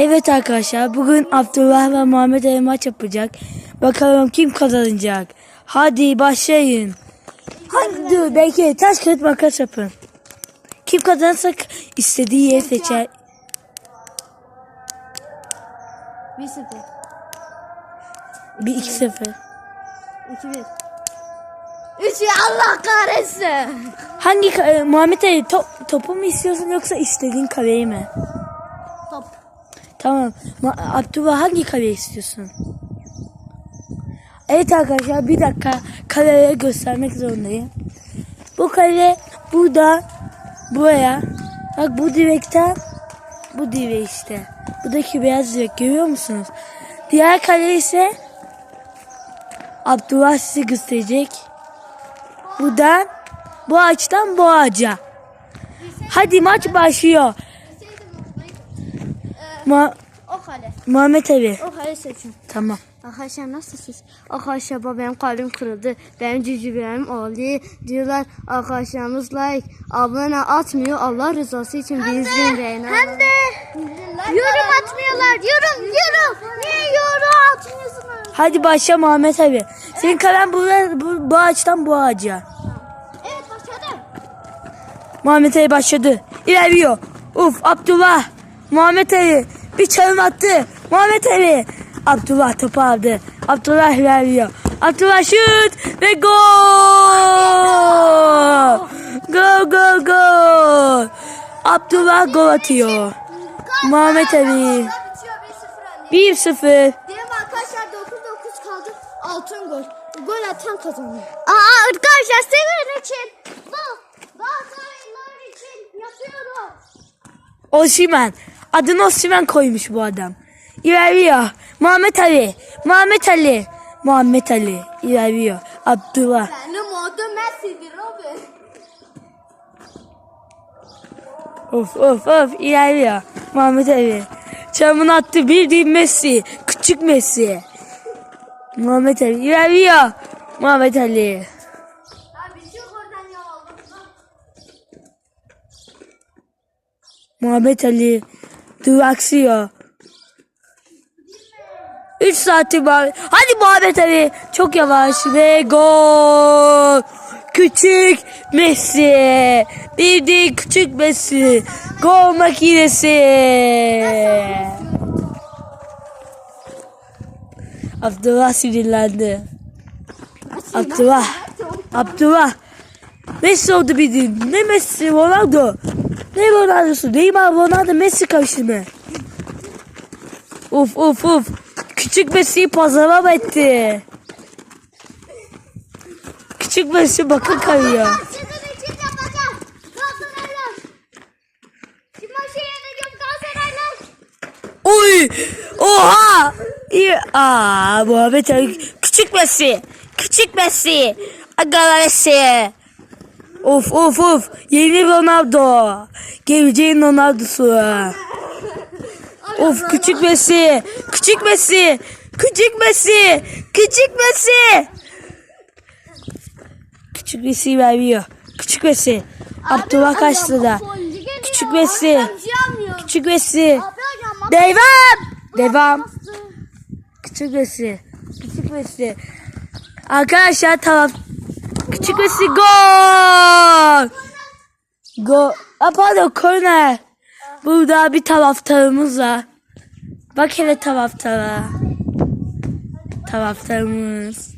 Evet arkadaşlar bugün Abdullah ve Muhammed Ali maç yapacak. Bakalım kim kazanacak. Hadi başlayın. Hadi dur belki taş kağıt makas yapın. Kim kazanırsa istediği yeri seçer. 1-0. Bir iki sıfır. 2-1. 3 Allah kahretsin. Hangi ka- e, Muhammed Ali top, topu mu istiyorsun yoksa istediğin kaleyi mi? Tamam. Ma- Abdullah hangi kaleyi istiyorsun? Evet arkadaşlar bir dakika kaleyi göstermek zorundayım. Bu kale burada buraya bak bu direkten bu direğe işte. Buradaki beyaz direk görüyor musunuz? Diğer kale ise Abdullah size gösterecek. Buradan bu ağaçtan bu ağaca. Hadi maç başlıyor. Ma O kale. Muhammed Ali. O kale seçin. Tamam. Arkadaşlar nasılsınız? Arkadaşlar baba benim kalbim kırıldı. Benim cücülerim oldu. Diyorlar arkadaşlarımız like abone atmıyor. Allah rızası için bir izleyin. Hem de yorum atmıyorlar. Yorum yorum. Niye yorum atmıyorsunuz? Hadi başla Muhammed Ali. Senin kalen bu, bu, bu ağaçtan bu ağaca. Evet başladım. Muhammed Ali başladı. İlerliyor. Uf Abdullah. Muhammed Ali bir çalım attı. Muhammed Ali. Abdullah topu aldı. Abdullah ilerliyor. Abdullah şut ve gol. Gol gol gol. Abdullah gol atıyor. Muhammed Ali. Bitiyor 1-0 önde. 1-0. Diyelim arkadaşlar 9-9 kaldı. Altın gol. Gol atan kazanıyor. Aa arkadaşlar sever için. Bak. Galatasaraylılar için yapıyorum. Osimhen. Adını Osimhen koymuş bu adam. İlerliyor. Muhammed Ali. Muhammed Ali. Muhammed Ali. İlerliyor. Abdullah. Benim adım Messi'dir abi. Of of of ilerliyor. Muhammed Ali. Çamını attı bildiğin Messi. Küçük Messi. Muhammed Ali ilerliyor. Muhammed Ali. Muhammed Ali duraksıyor. 3 saati var. Hadi Muhammed Ali. Çok yavaş ve gol. Küçük Messi. Bir de küçük Messi. Gol makinesi. Abdullah sinirlendi. Abdullah. Abdullah. Messi oldu bildiğin. Ne Messi Ronaldo. Ne Ronaldo'su? Neymar Ronaldo Messi karışımı. Uf uf uf. Küçük Messi'yi pazara etti? Küçük Messi bakın kayıyor. Oy! Oha! İyi. Aa, Muhammed Ali. Küçük Messi. Küçük Messi. Aga Messi. Of of of. Yeni Ronaldo. Geleceğin Ronaldo'su. Of küçük Messi. Küçük Messi. Küçük Messi. Küçük Messi. Küçük Messi veriyor. Küçük Messi. Abdullah kaçtı da. Küçük Messi. Küçük Messi. Devam. Devam. Küçük Messi. Küçük Messi. Arkadaşlar taraf. Küçük Messi gol. Gol. Aa, pardon korner. Burada bir taraftarımız var. Bak hele taraftara. Taraftarımız.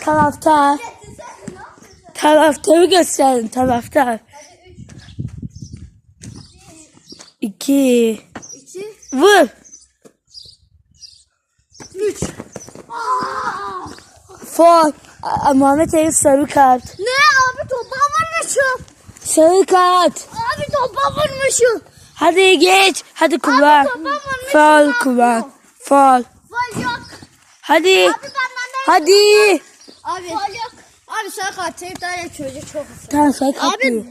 Taraftar. Taraftarı gösterin taraftar. İki. İki, Vur. üç. Aa, Muhammed Ali sarı kart. Ne abi topa vurmuşum. Sarı kart. Abi topa vurmuşum. Hadi geç. Hadi kullan. ne kullan. Fol. Fol yok. Hadi. Abi. Hadi. Abi. Fol yok. Abi sarı kart bir tane çocuk çok ısır. Tamam kart diyor. Abi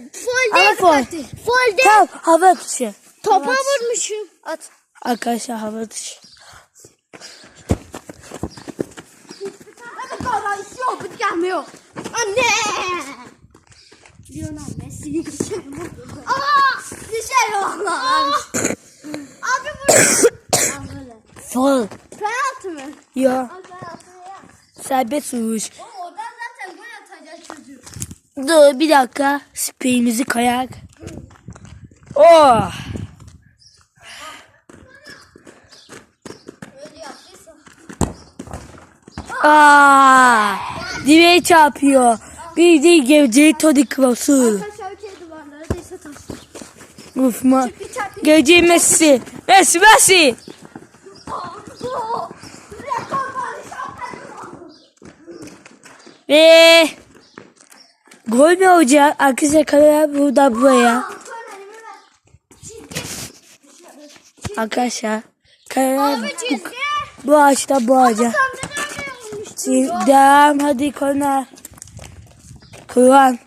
Ama değil kartı. Fol değil. Tamam hava atışı. Topa vurmuşum. At. Arkadaşlar hava atışı. Hadi baba istiyor bu gelmiyor. Anne. Lionel Messi'yi Aa! Düşer valla abi. Abi bu Sol. Penaltı mı? Ya serbest vuruş. Oradan zaten gol atacak çocuk. Dur bir dakika. Spreyimizi kayak. Oh. Aa. Direğe çarpıyor. Bir de gevceği Tony Kroos'u. Uf ma. Gevceği Messi. Messi Messi. Ve gol mü olacak? Arkadaşlar kamera burada buraya. Arkadaşlar kamera bu, bu ağaçta bu ağaca. Devam hadi korner. Kur'an.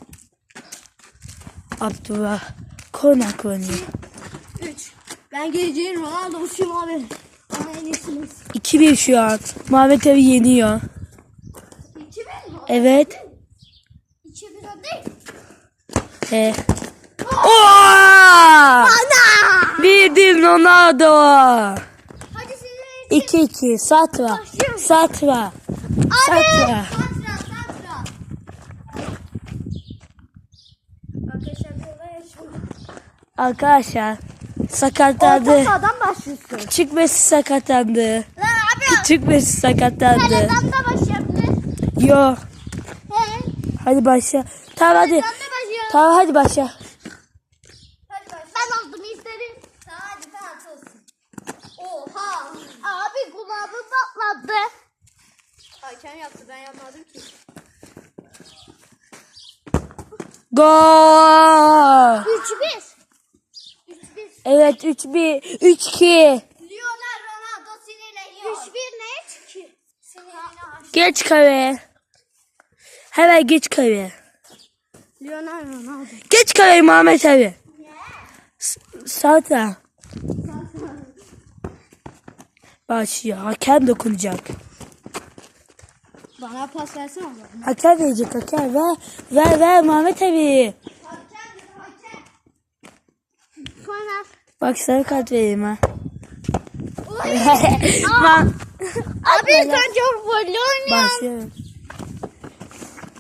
Abdullah. Korner kullanıyor. 3. Ben geleceğim Ronaldo'suyum abi. Ama en iyisiniz. 2-1 şu an. Muhammed Ali yeniyor. 2 mi? Evet. 2 bir değil. E. Oo! Bildim Ronaldo. Hadi size 2-2. Satra. Satra. Satra. Satra satra. Arkadaşlar bir olay yaşadım. Arkadaşlar sakatlandı. Orta sahadan başlıyorsun. Küçük Messi sakatlandı. Lan abi. Küçük Messi sakatlandı. Kaleden de başlayabilir. Yo. He. Hadi başla. Tamam hadi. Ben. Tamam hadi başla. Hadi başla. Ben aldım istedim. Tamam hadi penaltı olsun. Oha. Abi kulağımı patladı. Hakem yaptı ben yapmadım ki. Gol. 3-1. 3-1. Evet 3-1. 3-2. Lionel Ronaldo sinirleniyor. 3-1 ne? 3-2. Sinirleniyor. Geç kaleye. Hemen geç kaleye. Lionel Ronaldo. Geç kaleye Muhammed Ali. S- Satra. Başlıyor. Hakem dokunacak. Bana pas versene. Hakem verecek hakem. Ver, ver, ver Muhammed Ali. Bak sarı kart vereyim ha. Ma- Abi sen çok voley oynuyorsun. Başlıyorum.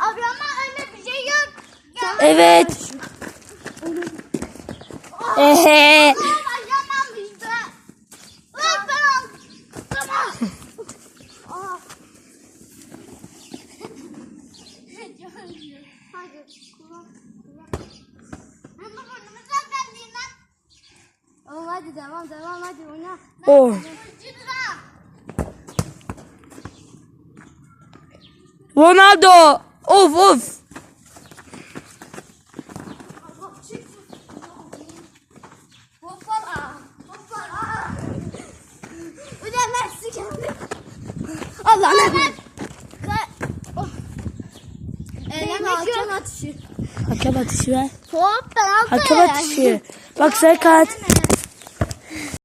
Abi ama önde bir şey yok. Ya. Evet. Ehe. Ama yanamıştı. Ulan ben aldım. Tamam. Aa. Hadi kullan. kullan. Ama burnumuzdan geldiğin lan. Oğlum hadi devam devam hadi oyna. Oh. Ronaldo. Of of. Allah ne? Hakem atışı. Ver. Hakem atışı. Bak sarı kart.